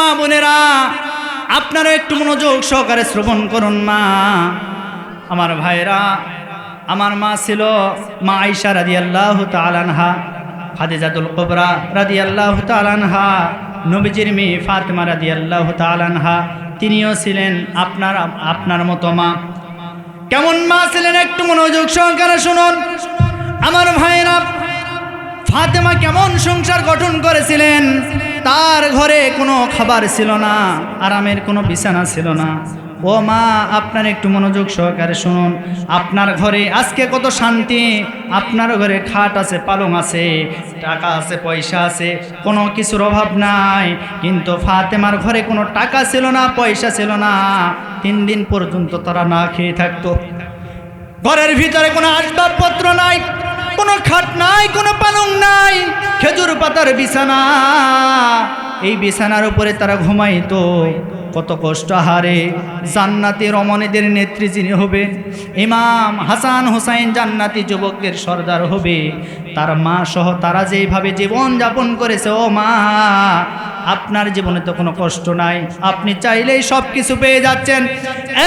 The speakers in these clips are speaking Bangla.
মা বোনেরা, আপনারা একটু মনোযোগ সহকারে শ্রবণ করুন মা। আমার ভাইরা আমার মা ছিল মা আইসা রাদি আল্লাহ তালানহা ফাতেজাতুল কবরা রাদি আল্লাহ তালানহা নবীজির মেয়ে ফাতেমা রাদি আল্লাহ তালানহা তিনিও ছিলেন আপনার আপনার মতো মা। কেমন মা ছিলেন একটু মনোযোগ সহকারে শুনুন। আমার ভাইরা ফাতেমা কেমন সংসার গঠন করেছিলেন? তার ঘরে কোনো খাবার ছিল না, আরামের কোনো বিছানা ছিল না। ও মা, আপনার একটু মনোযোগ সহকারে শুনুন। আপনার ঘরে আজকে কত শান্তি। আপনার ঘরে খাট আছে, পালং আছে, টাকা আছে, পয়সা আছে, কোনো কিছুর অভাব নাই। কিন্তু ফাতেমার ঘরে কোনো টাকা ছিল না, পয়সা ছিল না। তিন দিন পর্যন্ত তারা না খেয়ে থাকতো। ঘরের ভিতরে কোনো আসবাবপত্র নাই। কোনো খাট নাই, কোনো পালং নাই, খেজুর পাতার বিছানা। এই বিছানার উপরে তারা ঘুমাইতো। কত কষ্ট হারে জান্নাতি রমণীদের নেত্রী যিনি হবেন, ইমাম হাসান হুসাইন জান্নাতি যুবকদের সর্দার হবে। তার মা সহ তারা যেইভাবে জীবন যাপন করেছে, ও মা, আপনার জীবনে তো কোনো কষ্ট নাই। আপনি চাইলেই সব কিছু পেয়ে যাচ্ছেন।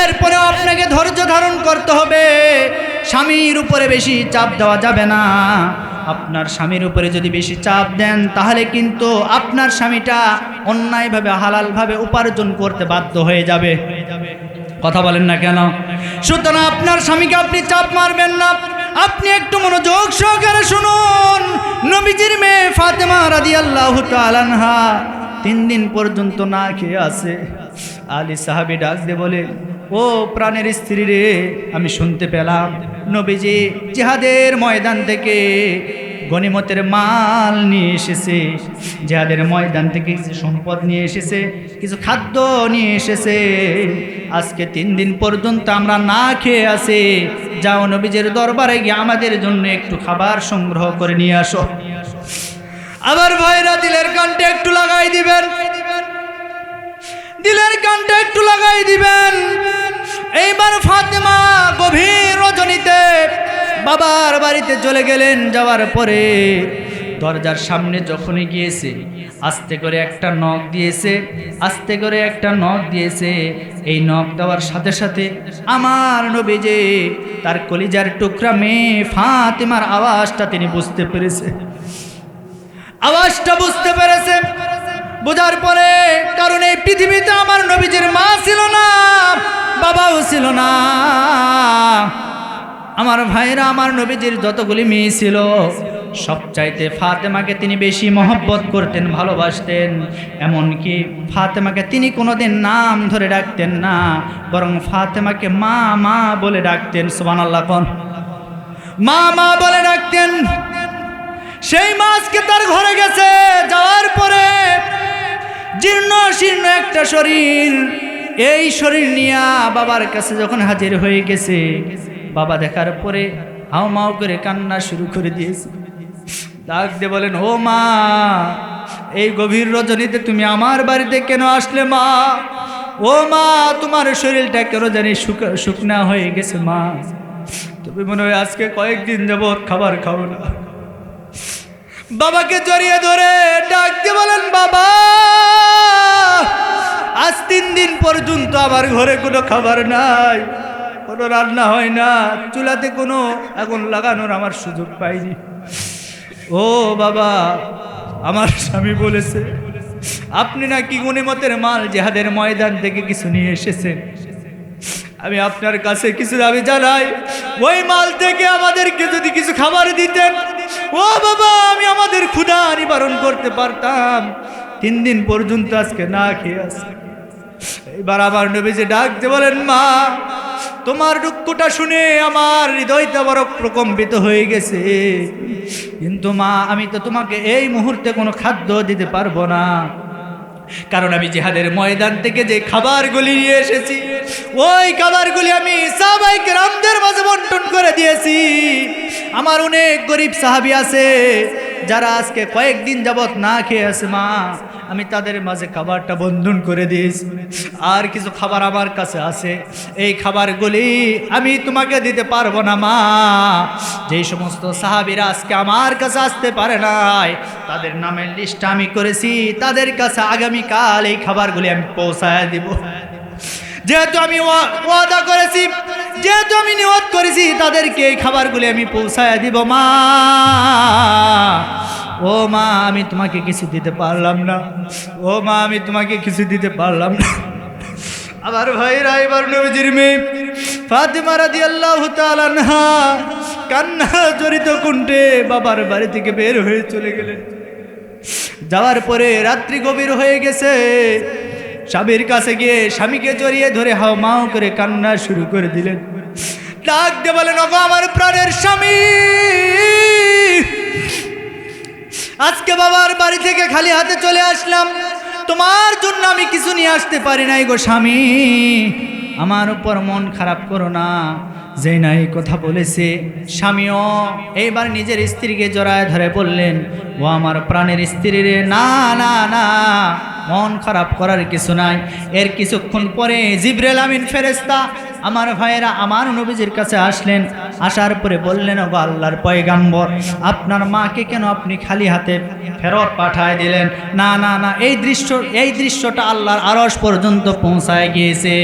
এরপরেও আপনাকে ধৈর্য ধারণ করতে হবে। স্বামীর উপরে বেশি চাপ দেওয়া যাবে না। আপনার স্বামীর উপরে যদি বেশি চাপ দেন, তাহলে কিন্তু আপনার স্বামীটা অন্যায়ভাবে, হালালভাবে উপার্জন করতে বাধ্য হয়ে যাবে। কথা বলেন না কেন? সুতরাং আপনার স্বামীকে আপনি চাপ মারবেন না। আপনি একটু মনোযোগ সহকারে শুনুন। নবীজির মেয়ে ফাতেমা রাদি আল্লাহ তালানহা তিন দিন পর্যন্ত না খেয়ে আছে। আলী সাহাবি ডাক দে বলে ও প্রাণের স্ত্রী রে, আমি শুনতে পেলাম। নবীজি জিহাদের ময়দান থেকে গনিমতের মাল নিয়ে এসেছে। যাদের ময়দান থেকে কিছু সম্পদ নিয়ে এসেছে, কিছু খাদ্য নিয়ে এসেছে। আজকে তিন দিন পর্যন্ত আমরা না খেয়ে আসি যাও নবীজের দরবারে গিয়ে আমাদের জন্য একটু খাবার সংগ্রহ করে নিয়ে আসো। আবার ভাইরা দিলের কানটা একটু লাগাই দিবেন। দিলের কানটা একটু লাগাই দিবেন। এইবার ফাতেমা গভীর রজনীতে বাবার বাড়িতে চলে গেলেন যাওয়ার পরে দরজার সামনে যখনই গিয়েছে, আস্তে করে একটা নখ দিয়েছে, আস্তে করে একটা নখ দিয়েছে। এই নখ দেওয়ার সাথে সাথে আমার নবী যে তার কলিজার টুকরা মেয়ে ফাতেমার আওয়াজটা তিনি বুঝতে পেরেছে। আওয়াজটা বুঝতে পেরেছে। বোঝার পরে, কারণ এই পৃথিবীতে আমার নবীজির মা ছিল না, বাবাও ছিল না। আমার ভাইরা, আমার নবীজির যতগুলি মেয়ে ছিল, সবচাইতে ফাতেমাকে তিনি বেশি মহব্বত করতেন, ভালোবাসতেন। এমনকি ফাতেমাকে তিনি কোনোদিন নাম ধরে ডাকতেন না, বরং ফাতেমাকে মা মা বলে ডাকতেন সুবান আল্লাহ মা মা বলে ডাকতেন। সেই মাছকে তার ঘরে গেছে, যাওয়ার পরে জীর্ণ শীর্ণ একটা শরীর। এই শরীর নিয়া বাবার কাছে যখন হাজির হয়ে গেছে, বাবা দেখার পরে হাও মাও করে কান্না শুরু করে দিয়েছে। ডাক দিয়ে বলেন, ও মা, এই গভীর রজনীতে তুমি আমার বাড়িতে কেন আসলে মা? ও মা, তোমার শরীরটা কেন জানি শুক- শুকনা হয়ে গেছে মা। তুমি মনে হয় আজকে কয়েকদিন যাবৎ খাবার খাও না। বাবাকে জড়িয়ে ধরে ডাক দিয়ে বলেন, বাবা আজ তিন দিন পর্যন্ত আমার ঘরে কোনো খাবার নাই, কোনো রান্না হয় না, চুলাতে কোনো আগুন লাগানোর আমার সুযোগ পাইনি। ও বাবা, আমার স্বামী বলেছে, আপনি নাকি গণিমতের মাল জেহাদের ময়দান থেকে কিছু নিয়ে এসেছেন। আমি আপনার কাছে কিছু দাবি জানাই, ওই মাল থেকে আমাদেরকে যদি কিছু খাবার দিতেন, ও বাবা, আমি আমাদের ক্ষুধা নিবারণ করতে পারতাম। তিন দিন পর্যন্ত আজকে না খেয়ে আসি এবার আবার নবীজি ডাকতে বলেন, মা, তোমার দুঃখটা শুনে আমার হৃদয়টা বড় প্রকম্পিত হয়ে গেছে। কিন্তু মা, আমি তো তোমাকে এই মুহূর্তে কোনো খাদ্য দিতে পারব না। কারণ আমি জিহাদের ময়দান থেকে যে খাবারগুলি নিয়ে এসেছি, ওই খাবারগুলি আমি সাহাবাইকে রামদের মাঝে বন্টন করে দিয়েছি। আমার অনেক গরিব সাহাবি আছে, যারা আজকে কয়েকদিন যাবৎ না খেয়ে আছে, মা। আমি তাদের মাঝে খাবারটা বন্ধন করে দিয়েছি। আর কিছু খাবার আমার কাছে আছে। এই খাবারগুলি আমি তোমাকে দিতে পারব না, মা। যেই সমস্ত সাহাবিরা আজকে আমার কাছে আসতে পারে নাই, তাদের নামের লিস্ট আমি করেছি। তাদের কাছে আগামীকাল এই খাবারগুলি আমি পৌঁছায় দিব। যেহেতু আমি ওয়া- ওয়াদা করেছি যেহেতু আমি নিয়ত করেছি, তাদেরকে এই খাবারগুলি আমি পৌঁছায় দিব, মা। ও মা, আমি তোমাকে কিছু দিতে পারলাম না। ও মা, আমি তোমাকে কিছু দিতে পারলাম না। আমার ভাইরা, এবার নবীজির মেয়ে ফাতেমা রাদিয়াল্লাহু তাআলা আনহা কান্না জড়িত কুণ্ঠে বাবার বাড়ি থেকে বের হয়ে চলে গেলেন। যাওয়ার পরে রাত্রি গভীর হয়ে গেছে। স্বামীর কাছে গিয়ে স্বামীকে জড়িয়ে ধরে হাও মাও করে কান্না শুরু করে দিলেন। ডাক দিয়ে বলেন, ওগো, আমার প্রাণের স্বামী! আজকে বাবার বাড়ি থেকে খালি হাতে চলে আসলাম। তোমার জন্য আমি কিছু নিয়ে আসতে পারি নাই গো স্বামী। আমার উপর মন খারাপ করো না। যে না এই কথা বলেছে, স্বামীও এইবার নিজের স্ত্রীকে জড়ায় ধরে বললেন, ও আমার প্রাণের স্ত্রী রে, না না না, মন খারাপ করার কিছু নাই। এর কিছুক্ষণ পরে জিব্রেল আমিন ফেরেস্তা আমার ভাইয়েরা আমার নবীজির কাছে আসলেন, আসার পরে বললেন ও আল্লাহর পয়গাম্বর, আপনার মাকে কেন আপনি খালি হাতে ফেরত পাঠায় দিলেন? না না না, এই দৃশ্য, এই দৃশ্যটা আল্লাহর আরস পর্যন্ত পৌঁছায় গিয়েছে।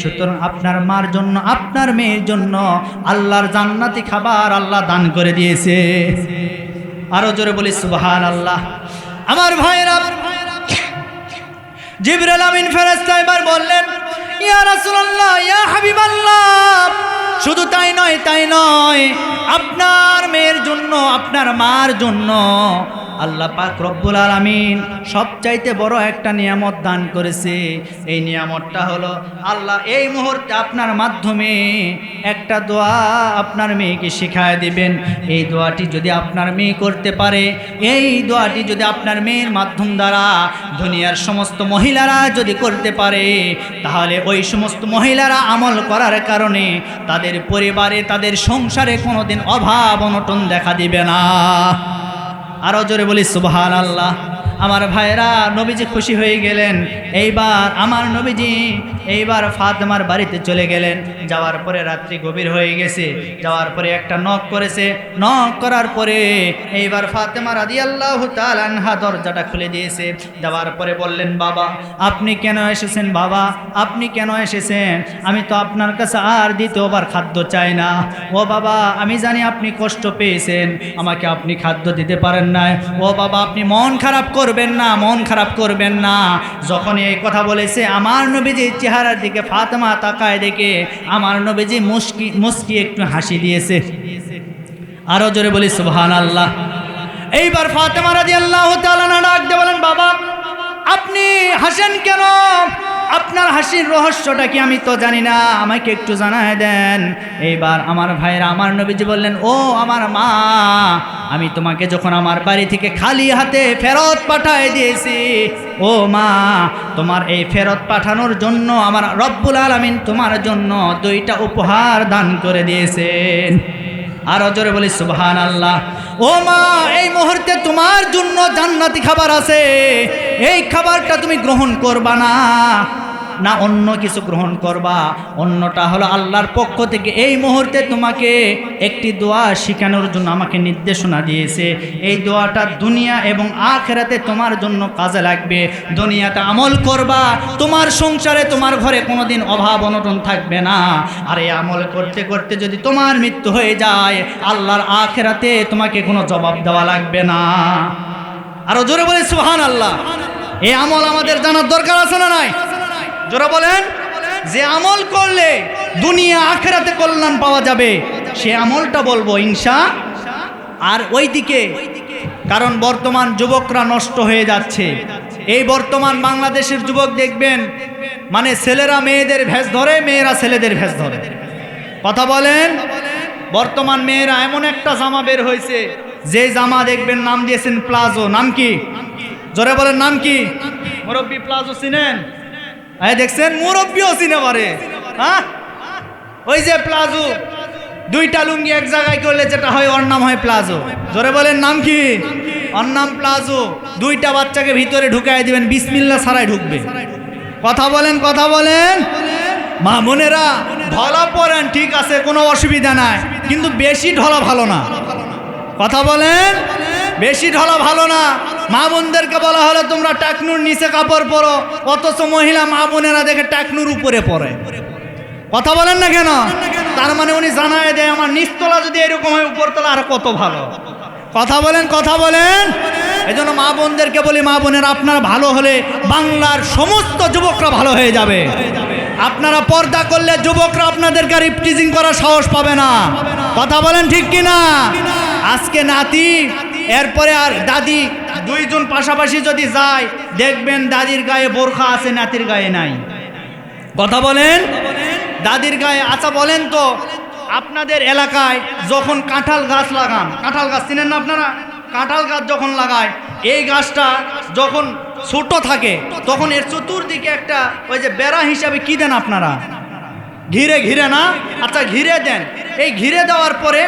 সুতরাং আপনার মার জন্য, আপনার মেয়ের জন্য আল্লাহর জান্নাতি খাবার আল্লাহ দান করে দিয়েছে। আরও জোরে বলি সুবহান আল্লাহ আমার ভাইয়েরা জিবরাল আমিন ফেরেশতা এবার বললেন শুধু তাই নয় তাই নয় আপনার মেয়ের জন্য আপনার মার জন্য আল্লাহ পাক রব্বুল আলামিন সবচাইতে বড় একটা নিয়ামত দান করেছে। এই নিয়ামতটা হলো, আল্লাহ এই মুহূর্তে আপনার মাধ্যমে একটা দোয়া আপনার মেয়েকে শেখায় দিবেন। এই দোয়াটি যদি আপনার মেয়ে করতে পারে, এই দোয়াটি যদি আপনার মেয়ের মাধ্যম দ্বারা দুনিয়ার সমস্ত মহিলারা যদি করতে পারে, তাহলে ওই সমস্ত মহিলারা আমল করার কারণে তাদের পরিবারে, তাদের সংসারে কোনোদিন অভাব অনটন দেখা দিবে না। আরও জোরে বলি সুবহান আল্লাহ আমার ভাইরা নবীজি খুশি হয়ে গেলেন। এইবার আমার নবীজি, এইবার ফাতেমার বাড়িতে চলে গেলেন। যাওয়ার পরে রাত্রি গভীর হয়ে গেছে। যাওয়ার পরে একটা নখ করেছে। নখ করার পরে এইবার ফাতেমা রাদি আল্লাহ তালানহা দরজাটা খুলে দিয়েছে। যাওয়ার পরে বললেন, বাবা, আপনি কেন এসেছেন বাবা? আপনি কেন এসেছেন? আমি তো আপনার কাছে আর দ্বিতীয়বার খাদ্য চাই না। ও বাবা, আমি জানি আপনি কষ্ট পেয়েছেন। আমাকে আপনি খাদ্য দিতে পারেন নাই। ও বাবা, আপনি মন খারাপ করবেন না, মন খারাপ করবেন না। যখন এই কথা বলেছে, আমার নবীজি চেহারার দিকে ফাতেমা তাকায় দেখে আমার নবীজি মুস্কি মুস্কি একটু হাসি দিয়েছে। আরও জোরে বলি সুহান আল্লাহ এইবার ফাতেমা রাজি আল্লাহ ডাক দিয়ে বলেন, বাবা, আপনি হাসেন কেন? আপনার হাসির রহস্যটা কি আমি তো জানি না, আমাকে একটু জানায় দেন। এইবার আমার ভাইয়েরা, আমার নবীজি বললেন, ও আমার মা, আমি তোমাকে যখন আমার বাড়ি থেকে খালি হাতে ফেরত পাঠায় দিয়েছি, ও মা, তোমার এই ফেরত পাঠানোর জন্য আমার রব্বুল আলমিন তোমার জন্য দুইটা উপহার দান করে দিয়েছেন। আরও জোরে বলি সুবহান আল্লাহ ও মা, এই মুহূর্তে তোমার জন্য জান্নাতি খাবার আছে। এই খাবারটা তুমি গ্রহণ করবা না। না অন্য কিছু গ্রহণ করবা। অন্যটা হলো আল্লাহর পক্ষ থেকে এই মুহূর্তে তোমাকে একটি দোয়া শেখানোর জন্য আমাকে নির্দেশনা দিয়েছে। এই দোয়াটা দুনিয়া এবং আখেরাতে তোমার জন্য কাজে লাগবে। দুনিয়াতে আমল করবা, তোমার সংসারে তোমার ঘরে কোনোদিন অভাব অনটন থাকবে না। আর এই আমল করতে করতে যদি তোমার মৃত্যু হয়ে যায়, আল্লাহর আখেরাতে তোমাকে কোনো জবাব দেওয়া লাগবে না। আরও জোরে বলে সুহান আল্লাহ এই আমল আমাদের জানার দরকার আছে না নাই? জোরে বলেন, যে আমল করলে দুনিয়া আখেরাতে কল্যাণ পাওয়া যাবে, সে আমলটা বলব ইনসা আর ওইদিকে, কারণ বর্তমান যুবকরা নষ্ট হয়ে যাচ্ছে। এই বর্তমান বাংলাদেশের যুবক দেখবেন মানে ছেলেরা মেয়েদের ভেস ধরে, মেয়েরা ছেলেদের ভেস ধরে। কথা বলেন, বর্তমান মেয়েরা এমন একটা জামা বের হয়েছে, যে জামা দেখবেন নাম দিয়েছেন প্লাজো। নাম কি? জোরে বলেন, নাম কি? মুরব্বী, প্লাজো চিনেন? এই দেখছেন, মুরব্বীও চিনে পারে হ্যাঁ? ওই যে প্লাজো। দুইটা লুঙ্গি এক জায়গায় করলে যেটা হয়, ওর নাম হয় প্লাজো। জোরে বলেন, নাম কি? ওর নাম প্লাজো। দুইটা বাচ্চাকে ভিতরে ঢুকাই দিবেন বিসমিল্লা ছাড়াই ঢুকবে। কথা বলেন কথা বলেন। মা বোনেরা, ঢলা পরেন ঠিক আছে, কোনো অসুবিধা নাই। কিন্তু বেশি ঢলা ভালো না। কথা বলেন, বেশি ঢলা ভালো না। মা বোনদেরকে বলা হলো, তোমরা টাকনুর নিচে কাপড় পরো, অথচ মহিলা মা বোনেরা দেখে টাকনুর উপরে পরে। কথা বলেন না কেন? তার মানে উনি জানায় দেয়, আমার নিচতলা যদি এরকম হয় উপর উপরতলা আর কত ভালো? কথা বলেন কথা বলেন। এই জন্য মা বোনদেরকে বলি মা বোনের আপনারা ভালো হলে বাংলার সমস্ত যুবকরা ভালো হয়ে যাবে। আপনারা পর্দা করলে যুবকরা আপনাদেরকে আর ইফটিজিং করার সাহস পাবে না। কথা বলেন ঠিক কি না আজকে নাতি, এরপরে আর দাদি দুইজন পাশাপাশি যদি যায়, দেখবেন দাদির গায়ে বোরখা আছে, নাতির গায়ে নাই। কথা বলেন? দাদির গায়ে আচ্ছা বলেন তো, আপনাদের এলাকায় যখন কাঁঠাল গাছ লাগান, কাঁঠাল গাছ চিনেন না আপনারা? কাঁঠাল গাছ যখন লাগায়, এই গাছটা যখন ছোট থাকে, তখন এর চতুর্দিকে একটা ওই যে বেড়া হিসাবে কি দেন আপনারা? ঘিরে ঘিরে না? আচ্ছা ঘিরে দেন। এই ঘিরে দেওয়ার পরে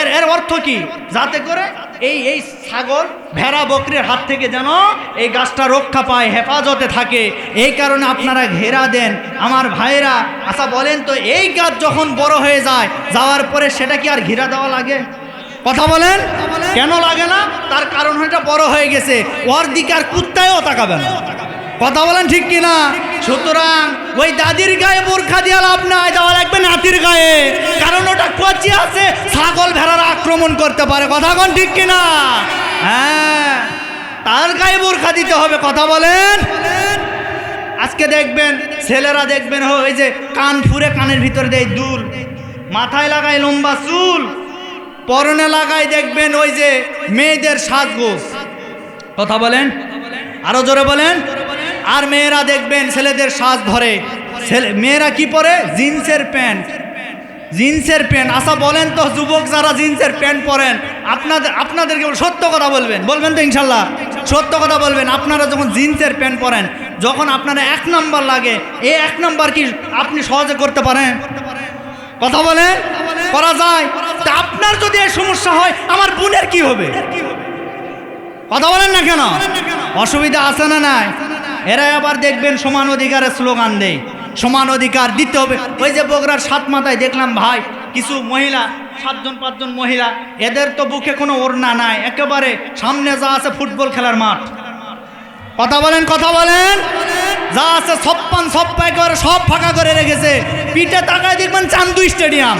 এর এর অর্থ কি? যাতে করে এই এই ছাগল ভেড়া বকরির হাত থেকে যেন এই গাছটা রক্ষা পায়, হেফাজতে থাকে। এই কারণে আপনারা ঘেরা দেন। আমার ভাইরা আচ্ছা বলেন তো, এই গাছ যখন বড় হয়ে যায়, যাওয়ার পরে সেটা কি আর ঘেরা দেওয়া লাগে? কথা বলেন? কেন লাগে না? তার কারণ এটা বড় হয়ে গেছে। ওর দিকে আর কুত্তায়ও তাকাবে না। কথা বলেন ঠিক কিনা? সুতরাং ওই দাদির গায়ে বোরখা দিয়ে লাভ নাই, দেওয়া লাগবে নাতির গায়ে। কারণ ওটা কচি আছে, ছাগল ভেড়ারা আক্রমণ করতে পারে। কথা কোন ঠিক কিনা? হ্যাঁ তার গায়ে বোরখা দিতে হবে, কথা বলেন। আজকে দেখবেন, ছেলেরা দেখবেন ওই যে কান ফুরে কানের ভিতরে দেয় দুল, মাথায় লাগায় লম্বা চুল, পরনে লাগায় দেখবেন ওই যে মেয়েদের সাজগোজ। কথা বলেন? আরও জোরে বলেন? আর মেয়েরা দেখবেন ছেলেদের সাজ ধরে। ছেলে মেয়েরা কি পরে? জিন্সের প্যান্ট। জিন্সের প্যান্ট। আচ্ছা বলেন তো যুবক যারা জিন্সের প্যান্ট পরেন, আপনাদের আপনাদেরকে বল- সত্য কথা বলবেন। বলবেন তো ইনশাল্লাহ। সত্য কথা বলবেন। আপনারা যখন জিন্সের প্যান্ট পরেন, যখন আপনারা এক নাম্বার লাগে এই এক নাম্বার কি আপনি সহজে করতে পারেন? কথা বলেন করা যায়। তা আপনার যদি এই সমস্যা হয়, আমার বোনের কি হবে? কথা বলেন না কেন? অসুবিধা আছে না নাই? এরা আবার দেখবেন সমান অধিকারের স্লোগান দেয়। সমান অধিকার দিতে হবে। ওই যে বগুড়ার সাত মাথায় দেখলাম ভাই, কিছু মহিলা, সাতজন, পাঁচজন মহিলা, এদের তো বুকে কোনো ওড়না নাই। একেবারে সামনে যা আছে ফুটবল খেলার মাঠ। কথা বলেন কথা বলেন। যা আছে সপ্পান সপ্পা একেবারে সব ফাঁকা করে রেখেছে। পিঠে তাকায় দেখবেন চান্দু স্টেডিয়াম।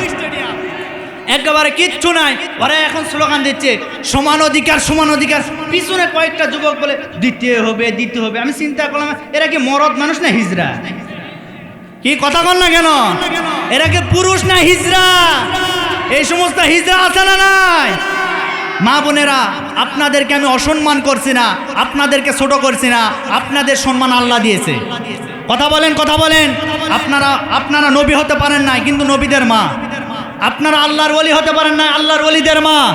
একেবারে কিচ্ছু নাই। ওরা এখন স্লোগান দিচ্ছে, সমান অধিকার সমান অধিকার। পিছনে কয়েকটা যুবক বলে, দিতে হবে দিতে হবে। আমি চিন্তা করলাম, এরা কি মরদ মানুষ না হিজরা? কি কথা বল না কেন? এরা কি পুরুষ না হিজরা? এই সমস্ত হিজরা আছে না নাই? মা বোনেরা, আপনাদেরকে আমি অসম্মান করছি না, আপনাদেরকে ছোট করছি না, আপনাদের সম্মান আল্লাহ দিয়েছে। কথা বলেন কথা বলেন। আপনারা আপনারা নবী হতে পারেন নাই, কিন্তু নবীদের মা। আপনারা আল্লাহর ওলি হতে পারেন না, আল্লাহর ওলিদের মা।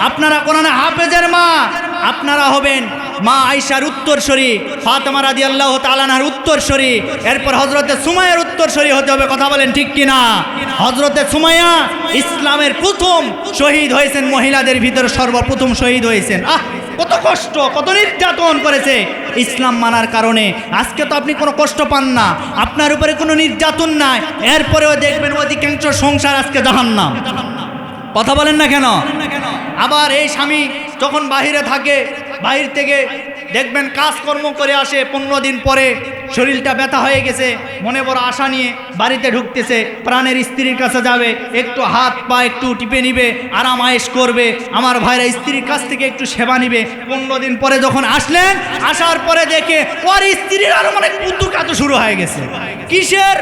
আপনারা কোরআনে হাফেজের মা। আপনারা হবেন মা আইসার উত্তরসরি ফাতেমা রাজি আল্লাহ তালানার উত্তরসরি এরপর হজরতে সুমাইয়ের উত্তরসরি হতে হবে, কথা বলেন ঠিক কিনা? হজরতে সুমায়া ইসলামের প্রথম শহীদ হয়েছেন, মহিলাদের ভিতরে সর্বপ্রথম শহীদ হয়েছেন। আহ! কত কষ্ট, কত নির্যাতন করেছে ইসলাম মানার কারণে। আজকে তো আপনি কোনো কষ্ট পান না, আপনার উপরে কোনো নির্যাতন নাই। এরপরেও দেখবেন অধিকাংশ সংসার আজকে জাহান না কথা বলেন না কেন? আবার এই স্বামী যখন বাহিরে থাকে, বাহির থেকে দেখবেন কাজকর্ম করে আসে, পনেরো দিন পরে শরীরটা ব্যথা হয়ে গেছে, মনে বড় আশা নিয়ে বাড়িতে ঢুকতেছে, প্রাণের স্ত্রীর কাছে যাবে, একটু হাত পা একটু টিপে নিবে, আরাম আয়েস করবে, আমার ভাইরা স্ত্রীর কাছ থেকে একটু সেবা নিবে। পনেরো দিন পরে যখন আসলেন, আসার পরে দেখে ওর স্ত্রীর আরও মানে কুতু কাতু শুরু হয়ে গেছে। কিসের?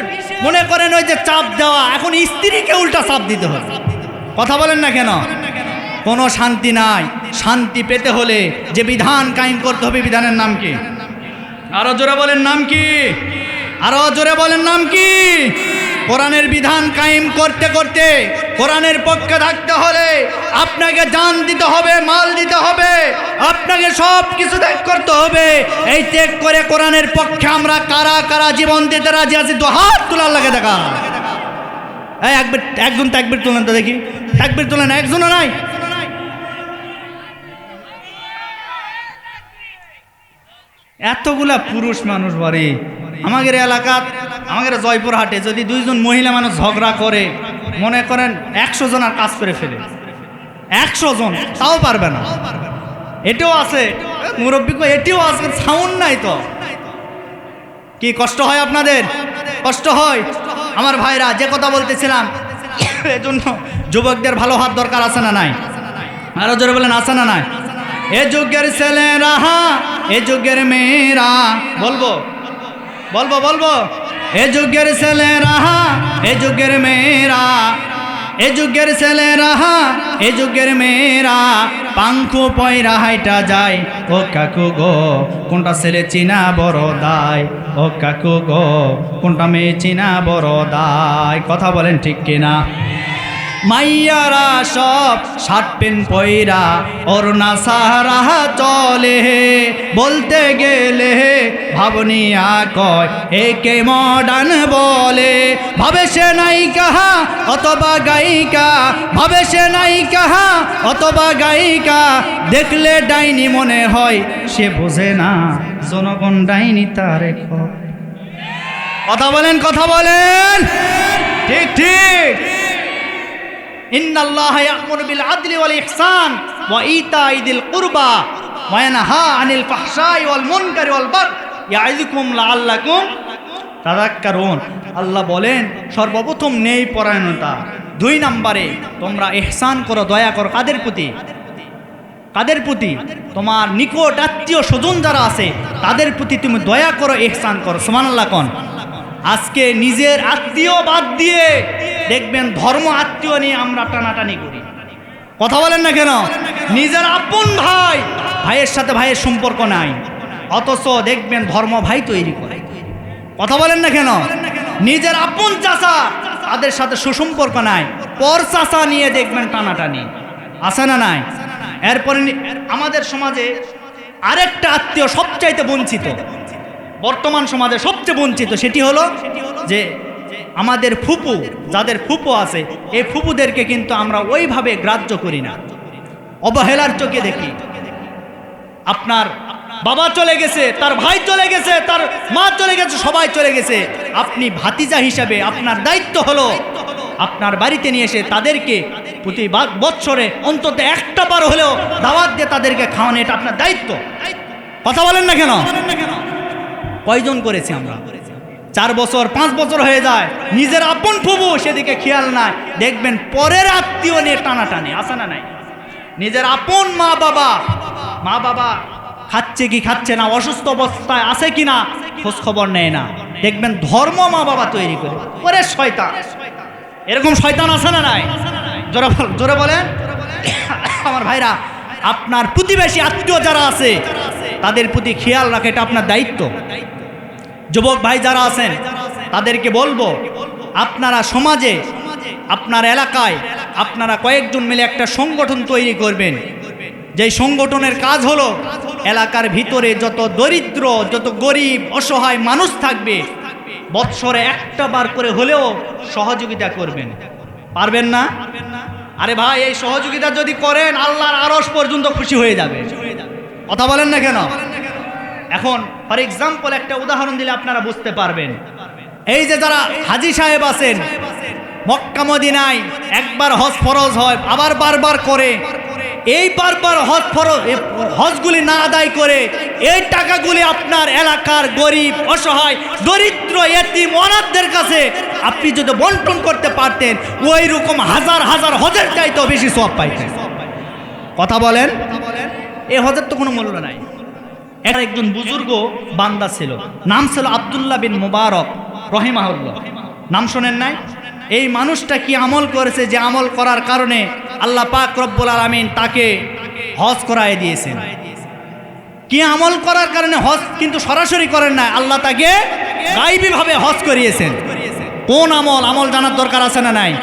মনে করেন ওই যে চাপ দেওয়া, এখন স্ত্রীকে উল্টা চাপ দিতে হবে। কথা বলেন না কেন? কোনো শান্তি নাই। শান্তি পেতে হলে যে বিধান কায়েম করতে হবে, বিধানের নাম কি? আরও জোরে বলেন নাম কি? আরও জোরে বলেন নাম কি? কোরআনের বিধান কায়েম করতে করতে কোরআনের পক্ষে থাকতে হলে আপনাকে জান দিতে হবে, মাল দিতে হবে, আপনাকে সব কিছু ত্যাগ করতে হবে। এই ত্যাগ করে কোরআনের পক্ষে আমরা কারা কারা জীবন দিতে রাজি আছি তো হাত তোলার লাগে দেখা একবার একজন তাকবির তোলেন তো দেখি। তাকবির তোলেন একজনও নাই। এতগুলা পুরুষ মানুষ বাড়ি। আমাদের এলাকাত আমাদের জয়পুরহাটে যদি দুইজন মহিলা মানুষ ঝগড়া করে, মনে করেন একশো জন আর কাজ করে ফেলে। একশো জন, তাও পারবে না। এটাও আছে, মুরব্বী এটিও আছে সাউন্ড নাই তো। কি কষ্ট হয় আপনাদের? কষ্ট হয়? আমার ভাইরা, যে কথা বলতেছিলাম, এজন্য যুবকদের ভালো হাত দরকার আছে না নাই? আরও জোরে বলেন, আছে না নাই? এ যুগের ছেলেরা এ যুগের মেয়েরা, বলব বলব বলব। এ যুগের ছেলেরা, এ যুগের মেয়েরা, এ যুগের ছেলেরা, এ যুগের মেয়েরা পাঙ্খু পয়রা হাইটা যায়। ও কাকু গো, কোনটা ছেলে চিনা বড় দায়? ও কাকু গো, কোনটা মেয়ে চিনা বড় দায়? কথা বলেন ঠিক কিনা? মাইয়ারা সব শার্ট প্যান্ট পয়রা অরুণা সাহারা চলে। বলতে গেলে ভাবনিয়া কয়, একে মডার্ন বলে। ভাবে সে নাই কাহা অথবা গায়িকা। ভাবে সে নাই কাহা অথবা গায়িকা। দেখলে ডাইনি মনে হয়, সে বোঝে না জনগণ ডাইনি তার কথা বলেন কথা বলেন। ঠিক ঠিক। আনিল আল্লাহ বলেন, সর্বপ্রথম নেই পরায়ণতা। দুই নম্বরে, তোমরা এহসান করো, দয়া করো। কাদের প্রতি? কাদের প্রতি? তোমার নিকট আত্মীয় স্বজন যারা আছে, তাদের প্রতি তুমি দয়া করো এহসান করো। সোমান আল্লাহ কন। আজকে নিজের আত্মীয় বাদ দিয়ে দেখবেন ধর্ম আত্মীয় নিয়ে আমরা টানাটানি করি। কথা বলেন না কেন? নিজের আপন ভাই, ভাইয়ের সাথে ভাইয়ের সম্পর্ক নাই। অথচ দেখবেন ধর্ম ভাই তৈরি করে। কথা বলেন না কেন? নিজের আপন চাচা, তাদের সাথে সুসম্পর্ক নাই। পর চাচা নিয়ে দেখবেন টানাটানি। আছে না নাই? এরপরে আমাদের সমাজে আরেকটা আত্মীয় সবচাইতে বঞ্চিত। বর্তমান সমাজে সবচেয়ে বঞ্চিত সেটি হলো যে আমাদের ফুপু, যাদের ফুপু আছে, এই ফুপুদেরকে কিন্তু আমরা ওইভাবে গ্রাহ্য করি না। অবহেলার চোখে দেখি। আপনার বাবা চলে গেছে, তার ভাই চলে গেছে, তার মা চলে গেছে, সবাই চলে গেছে। আপনি ভাতিজা হিসাবে আপনার দায়িত্ব হলো আপনার বাড়িতে নিয়ে এসে তাদেরকে প্রতি বৎসরে অন্তত একটা বার হলেও দাওয়াত দিয়ে তাদেরকে খাওয়ানো, এটা আপনার দায়িত্ব। কথা বলেন না কেন? কয়জন করেছি আমরা? চার বছর, পাঁচ বছর হয়ে যায়। নিজের আপন ফুবু সেদিকে খেয়াল নাই। দেখবেন পরের আত্মীয় নিয়ে টানাটানি আসে না নাই? নিজের আপন মা বাবা মা বাবা খাচ্ছে কি খাচ্ছে না, অসুস্থ অবস্থায় আছে কি না, খোঁজ খবর নেয় না। দেখবেন ধর্ম মা বাবা তৈরি করে। ওরে শয়তান। এরকম শয়তান আছে না নাই? জোরে জোরে বলেন। আমার ভাইরা, আপনার প্রতিবেশী আত্মীয় যারা আছে, তাদের প্রতি খেয়াল রাখা, এটা আপনার দায়িত্ব। যুবক ভাই যারা আছেন, তাদেরকে বলব, আপনারা সমাজে, আপনার এলাকায়, আপনারা কয়েকজন মিলে একটা সংগঠন তৈরি করবেন। যেই সংগঠনের কাজ হলো, এলাকার ভিতরে যত দরিদ্র, যত গরিব, অসহায় মানুষ থাকবে, বৎসরে একটা বার করে হলেও সহযোগিতা করবেন। পারবেন না? আরে ভাই, এই সহযোগিতা যদি করেন, আল্লাহর আরস পর্যন্ত খুশি হয়ে যাবে। কথা বলেন না কেন? এখন ফর এক্সাম্পল একটা উদাহরণ দিলে আপনারা বুঝতে পারবেন। এই যে যারা হাজি সাহেব আছেন, মক্কা মদিনায় একবার হজ ফরজ হয়, আবার বারবার করে, এই বারবার হজ ফরজ হজগুলি না আদায় করে, এই টাকাগুলি আপনার এলাকার গরিব, অসহায়, দরিদ্র, এতিম, অনাথদের কাছে আপনি যদি বন্টন করতে পারতেন ওই রকম হাজার হাজার হজের চাইতেও বেশি সব পাইতেন। কথা বলেন? এই হজের তো কোনো মূল্য নাই। এটা একজন বুজুর্গ বান্দা ছিল। নাম ছিল আবদুল্লাহ বিন মুবারক, রহিমাহুল্লাহ। নাম শোনেন নাই? এই মানুষটা কি আমল করেছে যে আমল করার কারণে আল্লাহ পাক রব্বুল আলমিন তাকে হজ করায় দিয়েছেন? কি আমল করার কারণে হজ কিন্তু সরাসরি করেন না আল্লাহ তাকে গাইবীভাবে হজ করিয়েছেন। কোন আমল? আমল জানার দরকার আছে না নাই?